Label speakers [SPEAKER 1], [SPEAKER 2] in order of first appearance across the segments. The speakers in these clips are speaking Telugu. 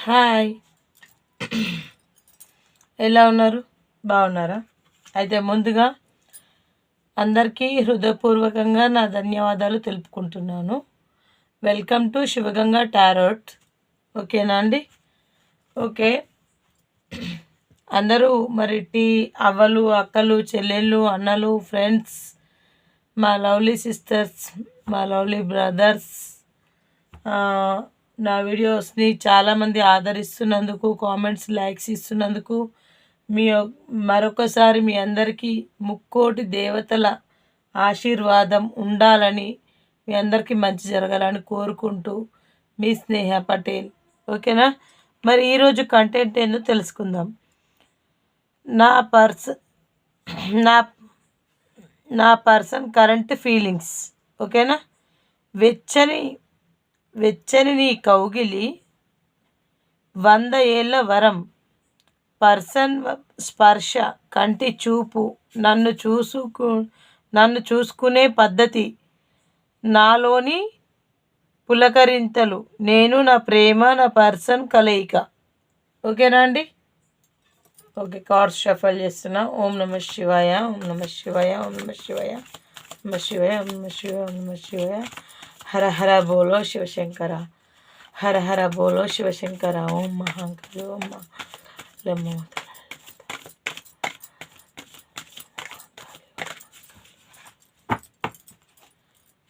[SPEAKER 1] హాయ్. ఎలా ఉన్నారు? బాగున్నారా? అయితే ముందుగా అందరికీ హృదయపూర్వకంగా నా ధన్యవాదాలు తెలుపుకుంటున్నాను. Welcome to Shivaganga tarot. ఓకేనా అండి? ఓకే. అందరూ మరి టీ అవ్వలు అక్కలు చెల్లెళ్ళు అన్నలు ఫ్రెండ్స్ మా లవ్లీ సిస్టర్స్ మా లవ్లీ బ్రదర్స్ నా వీడియోస్ని చాలామంది ఆదరిస్తున్నందుకు కామెంట్స్ లైక్స్ ఇస్తున్నందుకు మీ మరొకసారి మీ అందరికీ ముక్కోటి దేవతల ఆశీర్వాదం ఉండాలని మీ అందరికీ మంచి జరగాలని కోరుకుంటూ మీ స్నేహ పటేల్. ఓకేనా? మరి ఈరోజు కంటెంట్ ఏందో తెలుసుకుందాం. నా పర్స్ నా నా పర్సన్ కరెంట్ ఫీలింగ్స్. ఓకేనా? వెచ్చని వెచ్చని నీ కౌగిలి వంద ఏళ్ళ వరం పర్సన్ స్పర్శ కంటి చూపు నన్ను చూసుకు నన్ను చూసుకునే పద్ధతి. నాలోని పులకరింతలు నేను నా ప్రేమ నా పర్సన్ కలయిక. ఓకేనా అండి? ఓకే కార్డ్స్ షఫల్ చేస్తున్నా. ఓం నమ శివాయ ఓం నమ శివాయ ఓం నమ శివాయ నమ శివాయ ఓం నమ శివాయ ఓం నమ శివాయ. హర హర బోలో శివశంకర హర హర బోలో శివశంకర ఓం మహాంకరి Om లమ్మో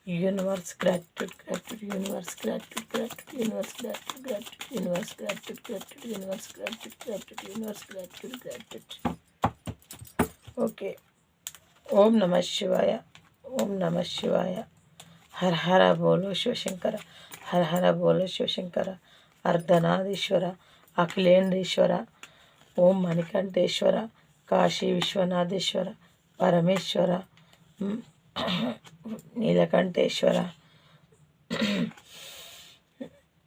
[SPEAKER 1] universe gratitude gratitude universe gratitude gratitude universe gratitude gratitude universe gratitude gratitude universe gratitude gratitude universe gratitude gratitude okay Om నమ శివాయ ఓం నమ శివాయ హర హర బోలో శివశంకర హర హర బోలో శివశంకర అర్ధనాథీశ్వర అఖిలేంద్రీశ్వర ఓం మణికంఠేశ్వర కాశీ విశ్వనాథేశ్వర పరమేశ్వర నీలకంఠేశ్వర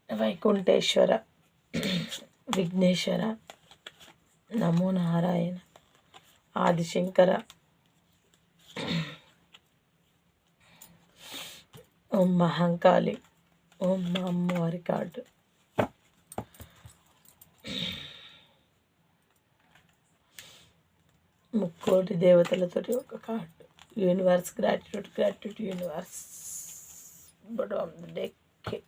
[SPEAKER 1] వైకుంఠేశ్వర విఘ్నేశ్వర నమో నారాయణ ఆదిశంకర ఓం మహంకాళి. ఓం మా అమ్మవారి కార్డు. ముక్కోటి దేవతలతోటి ఒక card. Universe gratitude gratitude universe. But of the డెక్కే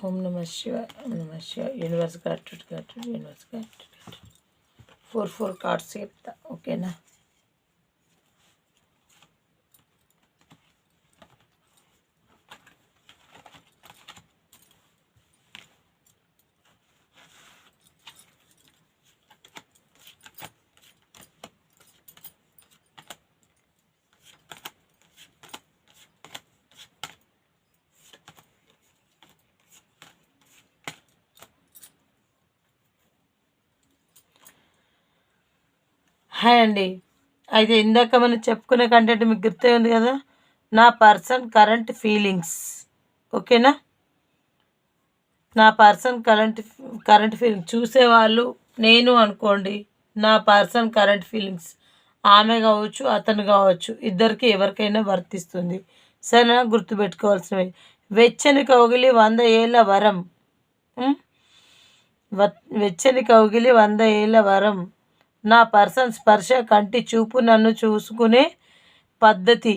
[SPEAKER 1] ఓం నమ శివ ఓం నమ Shiva. Universe gratitude gratitude universe gratitude four four cards చెప్తా ఓకేనా హాయ్ అండి. అయితే ఇందాక మనం చెప్పుకునే కంటెంట్ మీకు గుర్తే ఉంది కదా? నా పర్సన్ కరెంట్ ఫీలింగ్స్ ఓకేనా? నా పర్సన్ కరెంట్ కరెంట్ ఫీలింగ్ చూసేవాళ్ళు నేను అనుకోండి నా పర్సన్ కరెంట్ ఫీలింగ్స్ ఆమె కావచ్చు అతను కావచ్చు ఇద్దరికి ఎవరికైనా వర్తిస్తుంది. సరేనా? గుర్తుపెట్టుకోవాల్సినవి. వెచ్చని కౌగిలి వంద ఏళ్ళ వరం. వెచ్చని కౌగిలి వంద ఏళ్ళ వరం. నా పర్సన్ స్పర్శ కంటి చూపు నన్ను చూసుకునే పద్ధతి.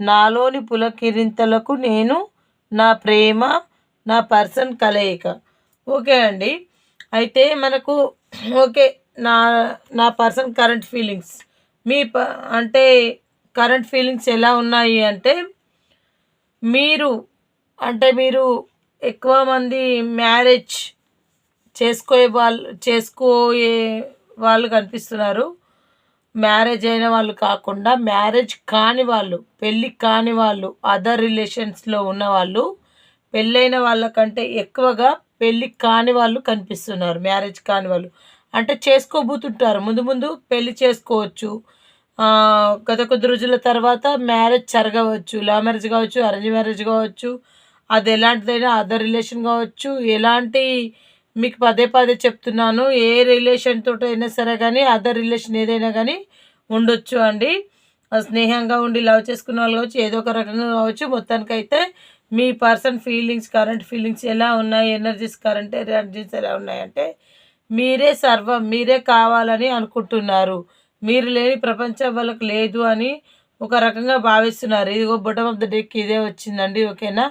[SPEAKER 1] నాలోని పులకిరింతలకు నేను నా ప్రేమ నా పర్సన్ కలయిక. ఓకే అండి. అయితే మనకు ఓకే నా నా పర్సన్ కరెంట్ ఫీలింగ్స్. మీ ప అంటే కరెంట్ ఫీలింగ్స్ ఎలా ఉన్నాయి అంటే మీరు అంటే మీరు ఎక్కువ మంది మ్యారేజ్ చేసుకోయే వాళ్ళు చేసుకోయే వాళ్ళు కనిపిస్తున్నారు. మ్యారేజ్ అయిన వాళ్ళు కాకుండా మ్యారేజ్ కాని వాళ్ళు పెళ్ళి కాని వాళ్ళు అదర్ రిలేషన్స్లో ఉన్న వాళ్ళు పెళ్ళైన వాళ్ళకంటే ఎక్కువగా పెళ్ళి కాని వాళ్ళు కనిపిస్తున్నారు మ్యారేజ్ కాని వాళ్ళు. అంటే చేసుకోబోతుంటారు. ముందు ముందు పెళ్ళి చేసుకోవచ్చు. గత కొద్ది రోజుల తర్వాత మ్యారేజ్ జరగవచ్చు. లవ్ మ్యారేజ్ కావచ్చు అరేంజ్ మ్యారేజ్ కావచ్చు. అది ఎలాంటిదైనా అదర్ రిలేషన్ కావచ్చు. ఎలాంటి మీకు పదే పదే చెప్తున్నాను ఏ రిలేషన్ తోటి అయినా సరే కానీ అదర్ రిలేషన్ ఏదైనా కానీ ఉండొచ్చు అండి. స్నేహంగా ఉండి లవ్ చేసుకున్న వాళ్ళు కావచ్చు ఏదో ఒక రకంగా కావచ్చు మొత్తానికైతే మీ పర్సన్ ఫీలింగ్స్ కరెంట్ ఫీలింగ్స్ ఎలా ఉన్నాయి ఎనర్జీస్ కరెంట్ ఎనర్జీస్ ఎలా ఉన్నాయంటే మీరే సర్వం మీరే కావాలని అనుకుంటున్నారు. మీరు లేని ప్రపంచం వాళ్ళకి లేదు అని ఒక రకంగా భావిస్తున్నారు. ఇదిగో బొటమ్ ఆఫ్ ద డెక్ ఇదే వచ్చిందండి ఓకేనా?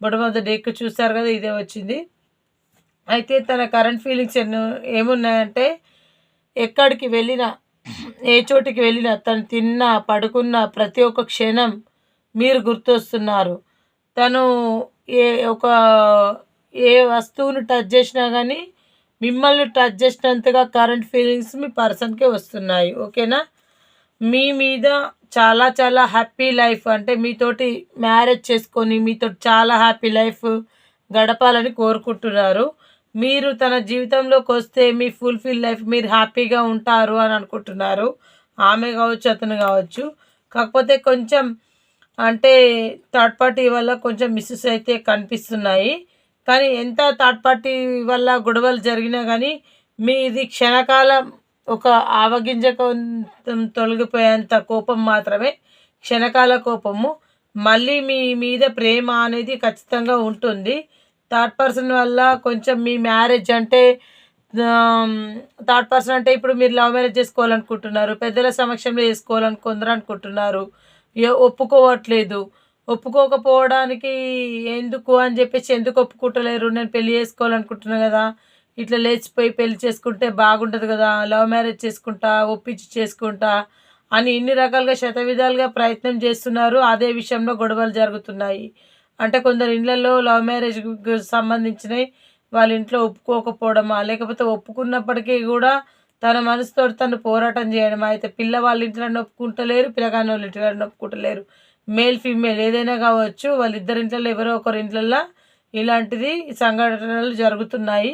[SPEAKER 1] బొటమ్ ఆఫ్ ద డెక్ చూస్తారు కదా ఇదే వచ్చింది. అయితే తన కరెంట్ ఫీలింగ్స్ ఎన్నో ఏమున్నాయంటే ఎక్కడికి వెళ్ళినా ఏ చోటికి వెళ్ళినా తను తిన్నా పడుకున్న ప్రతి ఒక్క క్షణం మీరు గుర్తొస్తున్నారు. తను ఏ ఒక ఏ వస్తువును టచ్ చేసినా కానీ మిమ్మల్ని టచ్ చేసినంతగా కరెంట్ ఫీలింగ్స్ మీ పర్సన్కే వస్తున్నాయి. ఓకేనా? మీ మీద చాలా చాలా హ్యాపీ లైఫ్ అంటే మీతోటి మ్యారేజ్ చేసుకొని మీతో చాలా హ్యాపీ లైఫ్ గడపాలని కోరుకుంటున్నారు. మీరు తన జీవితంలోకి వస్తే మీ ఫుల్ఫిల్ లైఫ్ మీరు హ్యాపీగా ఉంటారు అని అనుకుంటున్నారు. ఆమె కావచ్చు అతను కావచ్చు. కాకపోతే కొంచెం అంటే థర్డ్ పార్టీ వల్ల కొంచెం మిస్సెస్ అయితే కనిపిస్తున్నాయి. కానీ ఎంత థర్డ్ పార్టీ వల్ల గొడవలు జరిగినా కానీ మీ ఇది క్షణకాలం ఒక ఆవగింజ తొలగిపోయేంత కోపం మాత్రమే క్షణకాల కోపము. మళ్ళీ మీ మీద ప్రేమ అనేది ఖచ్చితంగా ఉంటుంది. థర్డ్ పర్సన్ వల్ల కొంచెం మీ మ్యారేజ్ అంటే థర్డ్ పర్సన్ అంటే ఇప్పుడు మీరు లవ్ మ్యారేజ్ చేసుకోవాలనుకుంటున్నారు పెద్దల సమక్షంలో చేసుకోవాలని కొందరు అనుకుంటున్నారు. ఏ- ఒప్పుకోవట్లేదు. ఒప్పుకోకపోవడానికి ఎందుకు అని చెప్పేసి ఎందుకు ఒప్పుకుంటలేరు? నేను పెళ్ళి చేసుకోవాలనుకుంటున్నాను కదా. ఇట్లా లేచిపోయి పెళ్ళి చేసుకుంటే బాగుంటుంది కదా. లవ్ మ్యారేజ్ చేసుకుంటా ఒప్పించి చేసుకుంటా అని ఇన్ని రకాలుగా శత విధాలుగా ప్రయత్నం చేస్తున్నారు. అదే విషయంలో గొడవలు జరుగుతున్నాయి. అంటే కొందరు ఇళ్ళల్లో లవ్ మ్యారేజ్ సంబంధించినవి వాళ్ళ ఇంట్లో ఒప్పుకోకపోవడమా లేకపోతే ఒప్పుకున్నప్పటికీ కూడా తన మనసుతో తను పోరాటం చేయడం. అయితే పిల్ల వాళ్ళ ఇంట్లో ఒప్పుకుంటలేరు పిల్లగాని వాళ్ళ ఇంట్లో ఒప్పుకుంటలేరు. మేల్ ఫీమేల్ ఏదైనా కావచ్చు వాళ్ళిద్దరింట్లో ఎవరో ఒకరి ఇంట్లల్లో ఇలాంటిది సంఘటనలు జరుగుతున్నాయి.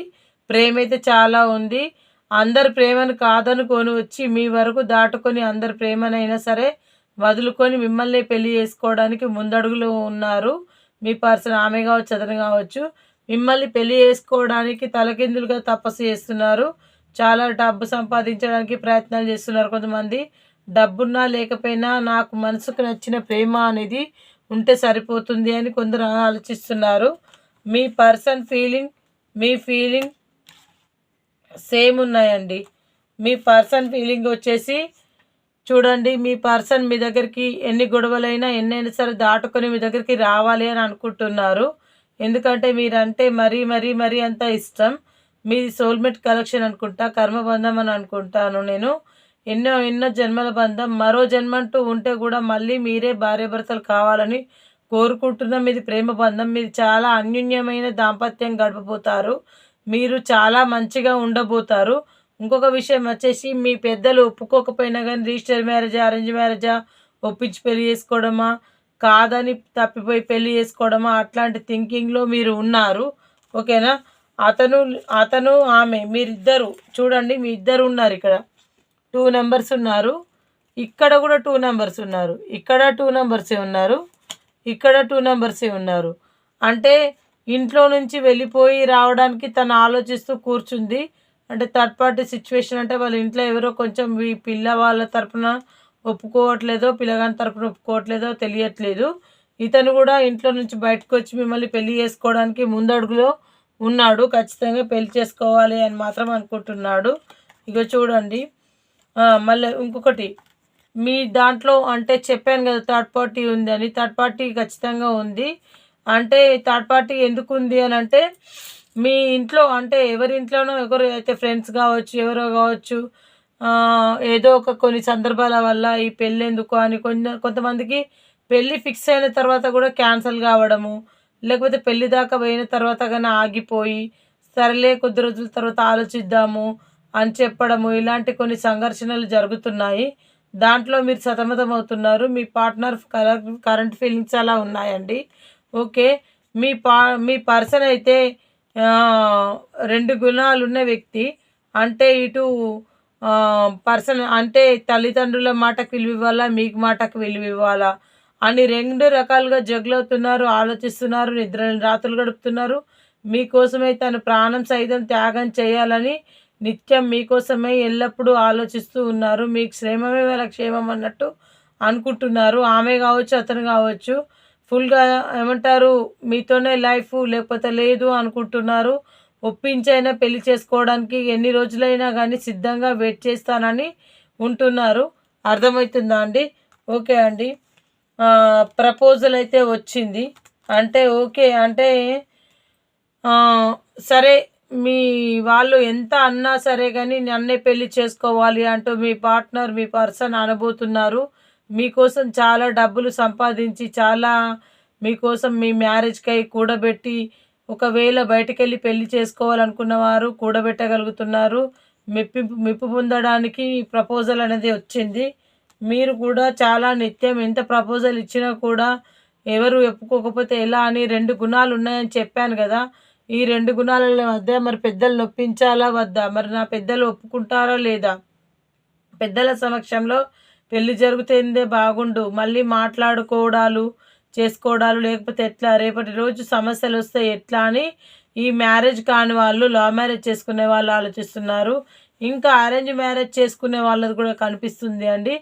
[SPEAKER 1] ప్రేమ అయితే చాలా ఉంది. అందరి ప్రేమను కాదనుకొని వచ్చి మీ వరకు దాటుకొని అందరి ప్రేమనైనా సరే వదులుకొని మిమ్మల్ని పెళ్ళి చేసుకోవడానికి ముందడుగులు ఉన్నారు. మీ పర్సన్ ఆమె కావచ్చు అతను కావచ్చు మిమ్మల్ని పెళ్ళి చేసుకోవడానికి తలకిందులుగా తపస్సు చేస్తున్నారు. చాలా డబ్బు సంపాదించడానికి ప్రయత్నాలు చేస్తున్నారు కొంతమంది. డబ్బున్నా లేకపోయినా నాకు మనసుకు నచ్చిన ప్రేమ అనేది ఉంటే సరిపోతుంది అని కొందరు ఆలోచిస్తున్నారు. మీ పర్సన్ ఫీలింగ్ మీ ఫీలింగ్ సేమ్ ఉన్నాయండి. మీ పర్సన్ ఫీలింగ్ వచ్చేసి చూడండి మీ పర్సన్ మీ దగ్గరికి ఎన్ని గొడవలైనా ఎన్నైనా సరే దాటుకొని మీ దగ్గరికి రావాలి అని అనుకుంటున్నారు. ఎందుకంటే మీరంటే మరీ మరీ మరీ అంత ఇష్టం. మీది సోల్మేట్ కలెక్షన్ అనుకుంటా కర్మబంధం అని అనుకుంటాను నేను. ఎన్నో ఎన్నో జన్మల బంధం. మరో జన్మ అంటూ ఉంటే కూడా మళ్ళీ మీరే భార్యాభర్తలు కావాలని కోరుకుంటున్న. మీది ప్రేమ బంధం. మీది చాలా అన్యోన్యమైన దాంపత్యం గడపబోతారు. మీరు చాలా మంచిగా ఉండబోతారు. ఇంకొక విషయం వచ్చేసి మీ పెద్దలు ఒప్పుకోకపోయినా కానీ రిజిస్టర్ మ్యారేజా అరేంజ్ మ్యారేజా ఒప్పించి పెళ్ళి చేసుకోవడమా? కాదని తప్పిపోయి పెళ్ళి చేసుకోవడమా? అట్లాంటి థింకింగ్లో మీరు ఉన్నారు. ఓకేనా? అతను అతను ఆమె మీరిద్దరు చూడండి మీ ఇద్దరు ఉన్నారు ఇక్కడ. టూ నెంబర్స్ ఉన్నారు. ఇక్కడ కూడా టూ నెంబర్స్ ఉన్నారు. ఇక్కడ టూ నెంబర్సే ఉన్నారు. ఇక్కడ టూ నెంబర్సే ఉన్నారు. అంటే ఇంట్లో నుంచి వెళ్ళిపోయి రావడానికి తను ఆలోచిస్తూ కూర్చుంది. అంటే థర్డ్ పార్టీ సిచ్యువేషన్ అంటే వాళ్ళ ఇంట్లో ఎవరో కొంచెం ఈ పిల్ల వాళ్ళ తరపున ఒప్పుకోవట్లేదో పిల్లగాని తరపున ఒప్పుకోవట్లేదో తెలియట్లేదు. ఇతను కూడా ఇంట్లో నుంచి బయటకు వచ్చి మిమ్మల్ని పెళ్ళి చేసుకోవడానికి ముందడుగులో ఉన్నాడు. ఖచ్చితంగా పెళ్ళి చేసుకోవాలి అని మాత్రం అనుకుంటున్నాడు. ఇక చూడండి. మళ్ళీ ఇంకొకటి. మీ దాంట్లో అంటే చెప్పాను కదా థర్డ్ పార్టీ ఉంది అని. థర్డ్ పార్టీ ఖచ్చితంగా ఉంది. అంటే థర్డ్ పార్టీ ఎందుకు ఉంది అని అంటే మీ ఇంట్లో అంటే ఎవరి ఇంట్లోనో ఎవరు అయితే ఫ్రెండ్స్ కావచ్చు ఎవరో కావచ్చు ఏదో ఒక కొన్ని సందర్భాల వల్ల ఈ పెళ్ళి ఎందుకు అని కొంత కొంతమందికి పెళ్ళి ఫిక్స్ అయిన తర్వాత కూడా క్యాన్సిల్ కావడము లేకపోతే పెళ్ళి దాకా పోయిన తర్వాత కానీ ఆగిపోయి సరేలే కొద్ది రోజుల తర్వాత ఆలోచిద్దాము అని చెప్పడము ఇలాంటి కొన్ని సంఘర్షణలు జరుగుతున్నాయి. దాంట్లో మీరు సతమతం అవుతున్నారు మీ పార్ట్నర్ కరెంట్ ఫీలింగ్స్ అలా ఉన్నాయండి. ఓకే. మీ పా మీ పర్సన్ అయితే రెండు గుణాలు ఉన్న వ్యక్తి అంటే ఇటు పర్సన్ అంటే తల్లిదండ్రుల మాటకు విలువ ఇవ్వాలా మీకు మాటకు విలువ ఇవ్వాలా అని రెండు రకాలుగా జగులవుతున్నారు ఆలోచిస్తున్నారు నిద్ర రాత్రులు గడుపుతున్నారు. మీకోసమే తను ప్రాణం సైతం త్యాగం చేయాలని నిత్యం మీకోసమే ఎల్లప్పుడూ ఆలోచిస్తూ ఉన్నారు. మీకు క్షేమమే వాళ్ళ క్షేమం అన్నట్టు అనుకుంటున్నారు. ఆమె కావచ్చు అతను కావచ్చు. ఫుల్గా ఏమంటారు మీతోనే లైఫ్ లేకపోతే లేదు అనుకుంటున్నారు. ఒప్పించైనా పెళ్ళి చేసుకోవడానికి ఎన్ని రోజులైనా కానీ సిద్ధంగా వెయిట్ చేస్తానని ఉంటున్నారు. అర్థమవుతుందా అండి? ఓకే అండి. ప్రపోజల్ అయితే వచ్చింది. అంటే ఓకే అంటే సరే మీ వాళ్ళు ఎంత అన్నా సరే కానీ నన్నే పెళ్ళి చేసుకోవాలి అంటూ మీ పార్ట్నర్ మీ పర్సన్ అనబోతున్నారు. మీకోసం చాలా డబ్బులు సంపాదించి చాలా మీకోసం మీ మ్యారేజ్కై కూడబెట్టి ఒకవేళ బయటకెళ్ళి పెళ్ళి చేసుకోవాలనుకున్న వారు కూడబెట్టగలుగుతున్నారు. మెప్పి మెప్పు పొందడానికి ప్రపోజల్ అనేది వచ్చింది. మీరు కూడా చాలా నిత్యం ఎంత ప్రపోజల్ ఇచ్చినా కూడా ఎవరు ఒప్పుకోకపోతే ఎలా అని రెండు గుణాలు ఉన్నాయని చెప్పాను కదా. ఈ రెండు గుణాల మధ్య మరి పెద్దలు నొప్పించాలా వద్దా? మరి నా పెద్దలు ఒప్పుకుంటారా లేదా? పెద్దల సమక్షంలో పెళ్ళి జరుగుతుందే బాగుండు. మళ్ళీ మాట్లాడుకోవడాలు చేసుకోవడాలు లేకపోతే ఎట్లా? రేపటి రోజు సమస్యలు వస్తే ఎట్లా అని ఈ మ్యారేజ్ కాని వాళ్ళు లవ్ మ్యారేజ్ చేసుకునే వాళ్ళు ఆలోచిస్తున్నారు. ఇంకా అరేంజ్ మ్యారేజ్ చేసుకునే వాళ్ళది కూడా కనిపిస్తుంది అండి.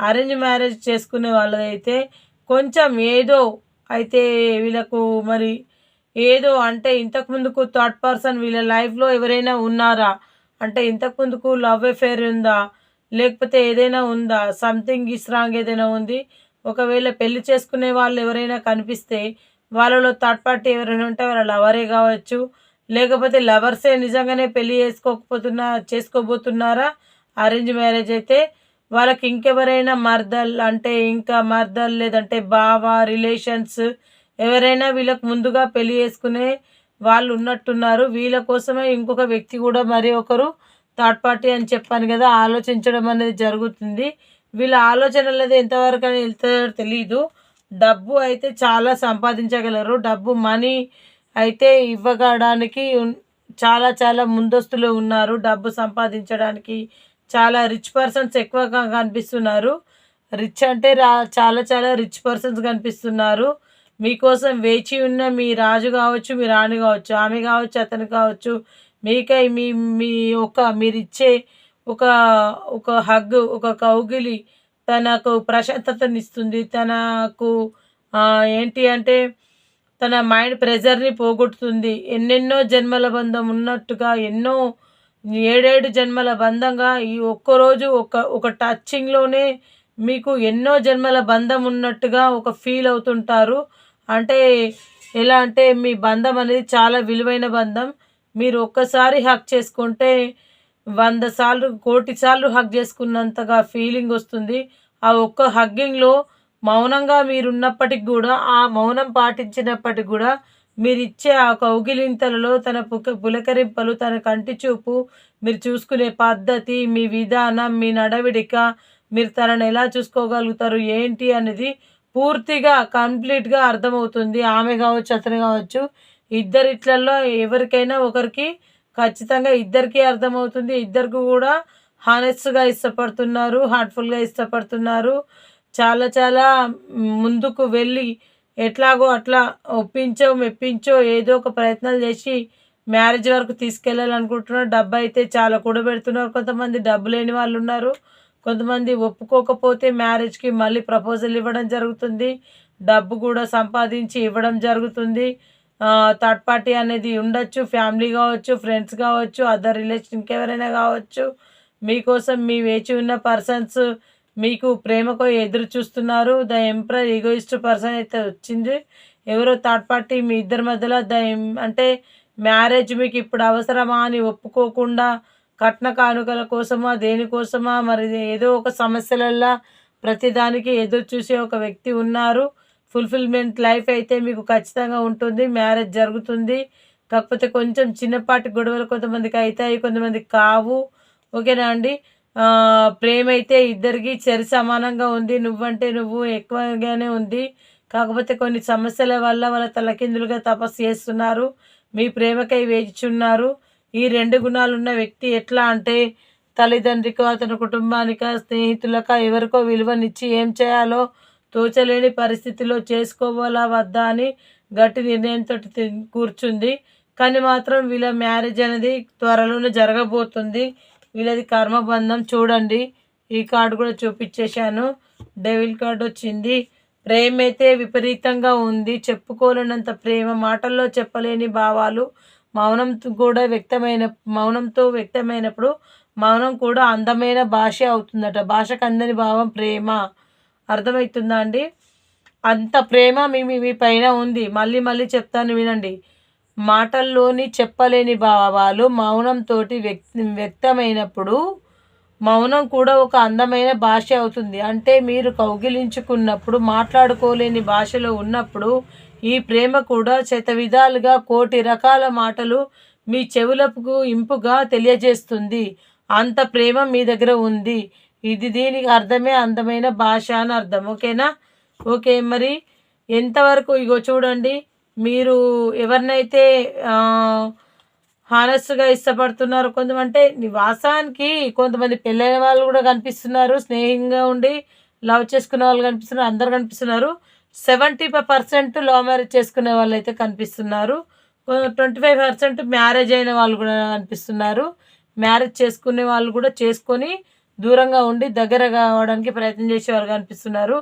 [SPEAKER 1] అరేంజ్ మ్యారేజ్ చేసుకునే వాళ్ళదైతే కొంచెం ఏదో అయితే వీళ్ళకు మరి ఏదో అంటే ఇంతకు ముందుకు థర్డ్ పర్సన్ వీళ్ళ లైఫ్లో ఎవరైనా ఉన్నారా? అంటే ఇంతకు ముందుకు లవ్ అఫేర్ ఉందా? లేకపోతే ఏదైనా ఉందా? సంథింగ్ ఈ స్ట్రాంగ్ ఏదైనా ఉంది? ఒకవేళ పెళ్ళి చేసుకునే వాళ్ళు ఎవరైనా కనిపిస్తే వాళ్ళలో థర్డ్ పార్టీ ఎవరైనా ఉంటే వాళ్ళ లవరే కావచ్చు. లేకపోతే లవర్సే నిజంగానే పెళ్ళి చేసుకోకపోతున్నా చేసుకోబోతున్నారా? అరేంజ్ మ్యారేజ్ అయితే వాళ్ళకి ఇంకెవరైనా మర్దల్ అంటే ఇంకా మర్దల్ లేదంటే బావ రిలేషన్స్ ఎవరైనా వీళ్ళకు ముందుగా పెళ్ళి చేసుకునే వాళ్ళు ఉన్నట్టున్నారు. వీళ్ళ కోసమే ఇంకొక వ్యక్తి కూడా మరి ఒకరు థర్డ్ పార్టీ అని చెప్పాను కదా ఆలోచించడం అనేది జరుగుతుంది. వీళ్ళ ఆలోచన అనేది ఎంతవరకు అని వెళ్తారో తెలియదు డబ్బు అయితే చాలా సంపాదించగలరు. డబ్బు మనీ అయితే ఇవ్వగడానికి చాలా చాలా ముందస్తులు ఉన్నారు. డబ్బు సంపాదించడానికి చాలా రిచ్ పర్సన్స్ ఎక్కువగా కనిపిస్తున్నారు. రిచ్ అంటే రా చాలా చాలా రిచ్ పర్సన్స్ కనిపిస్తున్నారు. మీకోసం వేచి ఉన్న మీ రాజు కావచ్చు మీ రాణి కావచ్చు ఆమె కావచ్చు అతను కావచ్చు మీకై మీ మీ ఒక మీరిచ్చే ఒక ఒక హగ్ ఒక కౌగిలి తనకు ప్రశాంతతనిస్తుంది. తనకు ఏంటి అంటే తన మైండ్ ప్రెజర్ని పోగొట్టుతుంది. ఎన్నెన్నో జన్మల బంధం ఉన్నట్టుగా ఎన్నో ఏడేడు జన్మల బంధంగా ఈ ఒక్కరోజు ఒక ఒక టచ్చింగ్లోనే మీకు ఎన్నో జన్మల బంధం ఉన్నట్టుగా ఒక ఫీల్ అవుతుంటారు. అంటే ఎలా అంటే మీ బంధం అనేది చాలా విలువైన బంధం. మీరు ఒక్కసారి హక్ చేసుకుంటే వంద సార్లు కోటి సార్లు హక్ చేసుకున్నంతగా ఫీలింగ్ వస్తుంది. ఆ ఒక్క హగ్గింగ్లో మౌనంగా మీరున్నప్పటికి కూడా ఆ మౌనం పాటించినప్పటికి కూడా మీరు ఇచ్చే ఆ కౌగిలింతలలో తన పుక పులకరింపలు తన కంటి చూపు మీరు చూసుకునే పద్ధతి మీ విధానం మీ నడవిడిక మీరు తనను ఎలా చూసుకోగలుగుతారు ఏంటి అనేది పూర్తిగా కంప్లీట్గా అర్థమవుతుంది. ఆమె కావచ్చు అతను కావచ్చు. ఇద్దరిట్లలో ఎవరికైనా ఒకరికి ఖచ్చితంగా ఇద్దరికి అర్థమవుతుంది. ఇద్దరికి కూడా హానెస్ట్గా ఇష్టపడుతున్నారు హార్ట్ఫుల్గా ఇష్టపడుతున్నారు. చాలా చాలా ముందుకు వెళ్ళి ఎట్లాగో అట్లా ఒప్పించో మెప్పించో ఏదో ఒక ప్రయత్నాలు చేసి మ్యారేజ్ వరకు తీసుకెళ్ళాలనుకుంటున్నారు. డబ్బు అయితే చాలా కూడబెడుతున్నారు. కొంతమంది డబ్బు లేని వాళ్ళు ఉన్నారు. కొంతమంది ఒప్పుకోకపోతే మ్యారేజ్కి మళ్ళీ ప్రపోజల్ ఇవ్వడం జరుగుతుంది. డబ్బు కూడా సంపాదించి ఇవ్వడం జరుగుతుంది. థర్డ్ పార్టీ అనేది ఉండొచ్చు ఫ్యామిలీ కావచ్చు ఫ్రెండ్స్ కావచ్చు అదర్ రిలేషన్కి ఎవరైనా కావచ్చు. మీకోసం మీ వేచి ఉన్న పర్సన్స్ మీకు ప్రేమకు ఎదురు చూస్తున్నారు. ద ఎంప్రర్ ఈగోయిస్ట్ పర్సన్ అయితే వచ్చింది. ఎవరో థర్డ్ పార్టీ మీ ఇద్దరి మధ్యలో ద అంటే మ్యారేజ్ మీకు ఇప్పుడు అవసరమా అని ఒప్పుకోకుండా కట్న కానుకల కోసమా దేనికోసమా మరి ఏదో ఒక సమస్యలల్లో ప్రతిదానికి ఎదురు చూసే ఒక వ్యక్తి ఉన్నారు. ఫుల్ఫిల్మెంట్ లైఫ్ అయితే మీకు ఖచ్చితంగా ఉంటుంది. మ్యారేజ్ జరుగుతుంది. కాకపోతే కొంచెం చిన్నపాటి గొడవలు కొంతమందికి అవుతాయి కొంతమందికి కావు. ఓకేనా అండి? ప్రేమ అయితే ఇద్దరికి చెరి సమానంగా ఉంది. నువ్వంటే నువ్వు ఎక్కువగానే ఉంది. కాకపోతే కొన్ని సమస్యల వల్ల వాళ్ళ తలకిందులుగా తపస్సు చేస్తున్నారు. మీ ప్రేమకై వేచిచున్నారు. ఈ రెండు గుణాలు ఉన్న వ్యక్తి ఎట్లా అంటే తల్లిదండ్రికో అతని కుటుంబానిక స్నేహితులక ఎవరికో విలువనిచ్చి ఏం చేయాలో తోచలేని పరిస్థితిలో చేసుకోవాలా వద్దా అని గట్టి నిర్ణయంతో కూర్చుంది. కానీ మాత్రం వీళ్ళ మ్యారేజ్ అనేది త్వరలోనే జరగబోతుంది. వీళ్ళది కర్మబంధం చూడండి. ఈ కార్డు కూడా చూపించేశాను. డెవిల్ కార్డు వచ్చింది. ప్రేమ అయితే విపరీతంగా ఉంది. చెప్పుకోలేనంత ప్రేమ మాటల్లో చెప్పలేని భావాలు మౌనం కూడా వ్యక్తమైన మౌనంతో వ్యక్తమైనప్పుడు మౌనం కూడా అందమైన భాష అవుతుందట. భాషకు అందని భావం ప్రేమ. అర్థమవుతుందా అండి? అంత ప్రేమ మీ మీ పైన ఉంది. మళ్ళీ మళ్ళీ చెప్తాను వినండి. మాటల్లోని చెప్పలేని భావాలు మౌనంతో వ్యక్తి వ్యక్తమైనప్పుడు మౌనం కూడా ఒక అందమైన భాష అవుతుంది. అంటే మీరు కౌగిలించుకున్నప్పుడు మాట్లాడుకోలేని భాషలో ఉన్నప్పుడు ఈ ప్రేమ కూడా శత విధాలుగా కోటి రకాల మాటలు మీ చెవులకు ఇంపుగా తెలియజేస్తుంది. అంత ప్రేమ మీ దగ్గర ఉంది. ఇది దీనికి అర్థమే అందమైన భాష అని అర్థం. ఓకేనా? ఓకే మరి ఎంతవరకు ఇగో చూడండి మీరు ఎవరినైతే హానెస్ట్గా ఇష్టపడుతున్నారు కొంతమంటే నివాసానికి కొంతమంది పెళ్ళైన వాళ్ళు కూడా కనిపిస్తున్నారు స్నేహంగా ఉండి లవ్ చేసుకునే వాళ్ళు కనిపిస్తున్నారు అందరు కనిపిస్తున్నారు. Seventy five percent love marriage చేసుకునే వాళ్ళు అయితే కనిపిస్తున్నారు. ట్వంటీ ఫైవ్ పర్సెంట్ మ్యారేజ్ అయిన వాళ్ళు కూడా కనిపిస్తున్నారు. మ్యారేజ్ చేసుకునే వాళ్ళు కూడా చేసుకొని దూరంగా ఉండి దగ్గర కావడానికి ప్రయత్నం చేసేవారుగా అనిపిస్తున్నారు.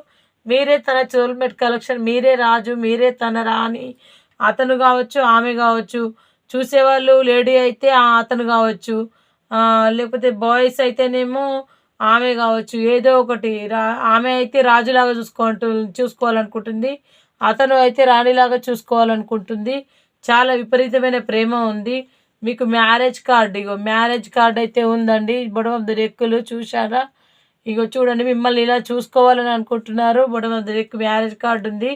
[SPEAKER 1] మీరే తన సోల్మేట్ కలెక్షన్ మీరే రాజు మీరే తన రాణి అతను కావచ్చు ఆమె కావచ్చు చూసేవాళ్ళు లేడీ అయితే అతను కావచ్చు లేకపోతే బాయ్స్ అయితేనేమో ఆమె కావచ్చు ఏదో ఒకటి రా ఆమె అయితే రాజులాగా చూసుకోవాలంటూ చూసుకోవాలనుకుంటుంది అతను అయితే రాణిలాగా చూసుకోవాలనుకుంటుంది. చాలా విపరీతమైన ప్రేమ ఉంది. మీకు మ్యారేజ్ కార్డు ఇగో మ్యారేజ్ కార్డు అయితే ఉందండి. బొడమ రెక్కులు చూశారా? ఇగో చూడండి మిమ్మల్ని ఇలా చూసుకోవాలని అనుకుంటున్నారు. బొడమ రెక్కు మ్యారేజ్ కార్డు ఉంది.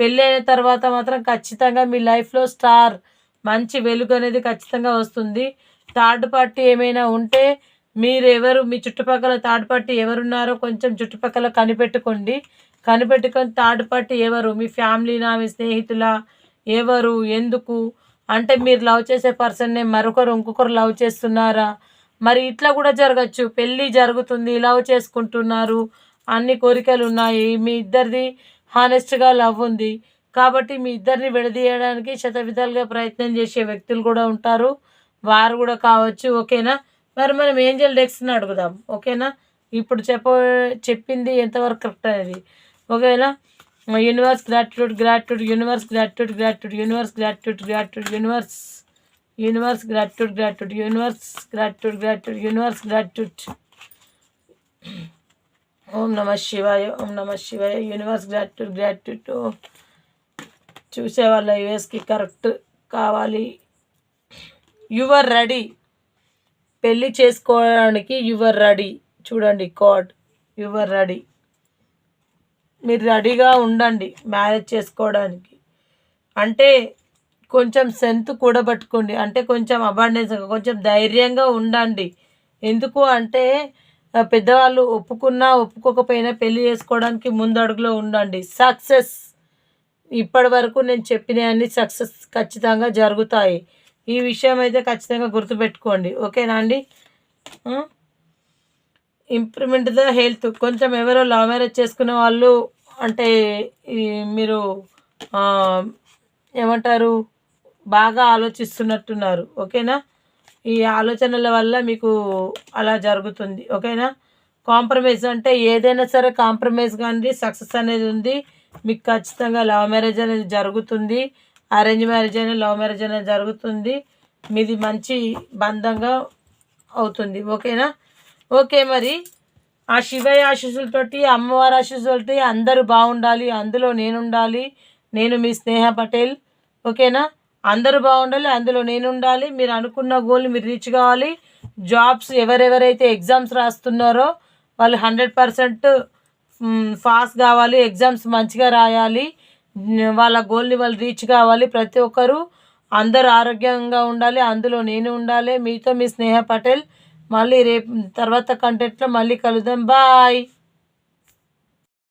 [SPEAKER 1] పెళ్ళి అయిన తర్వాత మాత్రం ఖచ్చితంగా మీ లైఫ్లో స్టార్ మంచి వెలుగు అనేది ఖచ్చితంగా వస్తుంది. థర్డ్ పార్టీ ఏమైనా ఉంటే మీరు ఎవరు మీ చుట్టుపక్కల థర్డ్ పార్టీ ఎవరున్నారో కొంచెం చుట్టుపక్కల కనిపెట్టుకోండి. కనిపెట్టుకొని థర్డ్ పార్టీ ఎవరు? మీ ఫ్యామిలీనా మీ స్నేహితుల? ఎవరు? ఎందుకు? అంటే మీరు లవ్ చేసే పర్సన్ని మరొకరు ఇంకొకరు లవ్ చేస్తున్నారా? మరి ఇట్లా కూడా జరగచ్చు. పెళ్ళి జరుగుతుంది లవ్ చేసుకుంటున్నారు. అన్ని కోరికలు ఉన్నాయి. మీ ఇద్దరిది హానెస్ట్గా లవ్ ఉంది. కాబట్టి మీ ఇద్దరిని విడదీయడానికి శతవిధాలుగా ప్రయత్నం చేసే వ్యక్తులు కూడా ఉంటారు. వారు కూడా కావచ్చు. ఓకేనా? మరి మనం ఏంజల్ డెక్స్ని అడుగుదాం. ఓకేనా? ఇప్పుడు చెప్ప చెప్పింది ఎంతవరకు కరెక్ట్ అనేది. ఓకేనా? Universe gratitude gratitude universe gratitude gratitude universe gratitude gratitude universe universe gratitude gratitude universe gratitude gratitude universe gratitude Om నమ శివాయ ఓం నమ శివాయ యూనివర్స్ గ్రాట్యూడ్ గ్రాట్యూడ్ చూసే వాళ్ళ యుఎస్కి కరెక్ట్ కావాలి. యువర్ రెడీ పెళ్ళి చేసుకోవడానికి యువర్ రెడీ చూడండి కాడ్ యువర్ రెడీ మీరు రెడీగా ఉండండి మ్యారేజ్ చేసుకోవడానికి. అంటే కొంచెం సెంత్ కూడబట్టుకోండి. అంటే కొంచెం అబాండెన్స్ కొంచెం ధైర్యంగా ఉండండి. ఎందుకు అంటే పెద్దవాళ్ళు ఒప్పుకున్నా ఒప్పుకోకపోయినా పెళ్ళి చేసుకోవడానికి ముందడుగులో ఉండండి. సక్సెస్. ఇప్పటి వరకు నేను చెప్పిన అన్ని సక్సెస్ ఖచ్చితంగా జరుగుతాయి. ఈ విషయం అయితే ఖచ్చితంగా గుర్తుపెట్టుకోండి. ఓకేనా అండి? Improvement the health. కొంచెం ఎవరో లవ్ మ్యారేజ్ చేసుకునే వాళ్ళు అంటే మీరు ఏమంటారు బాగా ఆలోచిస్తున్నట్టున్నారు ఓకేనా? ఈ ఆలోచనల వల్ల మీకు అలా జరుగుతుంది ఓకేనా? కాంప్రమైజ్ అంటే ఏదైనా సరే కాంప్రమైజ్ కానీ సక్సెస్ అనేది ఉంది మీకు ఖచ్చితంగా లవ్ మ్యారేజ్ అనేది జరుగుతుంది అరేంజ్ మ్యారేజ్ అయినా లవ్ మ్యారేజ్ అనేది జరుగుతుంది మీది మంచి బంధంగా అవుతుంది ఓకేనా? ఓకే మరి. ఆ శివయ్య ఆశీస్సులతోటి అమ్మవారి ఆశీస్సులతోటి అందరూ బాగుండాలి అందులో నేను ఉండాలి నేను మీ స్నేహ పటేల్ ఓకేనా? అందరూ బాగుండాలి అందులో నేను ఉండాలి మీరు అనుకున్న గోల్ మీరు రీచ్ కావాలి. జాబ్స్ ఎవరెవరైతే ఎగ్జామ్స్ రాస్తున్నారో వాళ్ళు హండ్రెడ్ పర్సెంట్ పాస్ కావాలి ఎగ్జామ్స్ మంచిగా రాయాలి వాళ్ళ గోల్ని వాళ్ళు రీచ్ కావాలి. ప్రతి ఒక్కరూ అందరూ ఆరోగ్యంగా ఉండాలి అందులో నేను ఉండాలి మీతో మీ స్నేహ పటేల్ మళ్ళీ రేపు తర్వాత కంటెంట్లో మళ్ళీ కలుద్దాం. బాయ్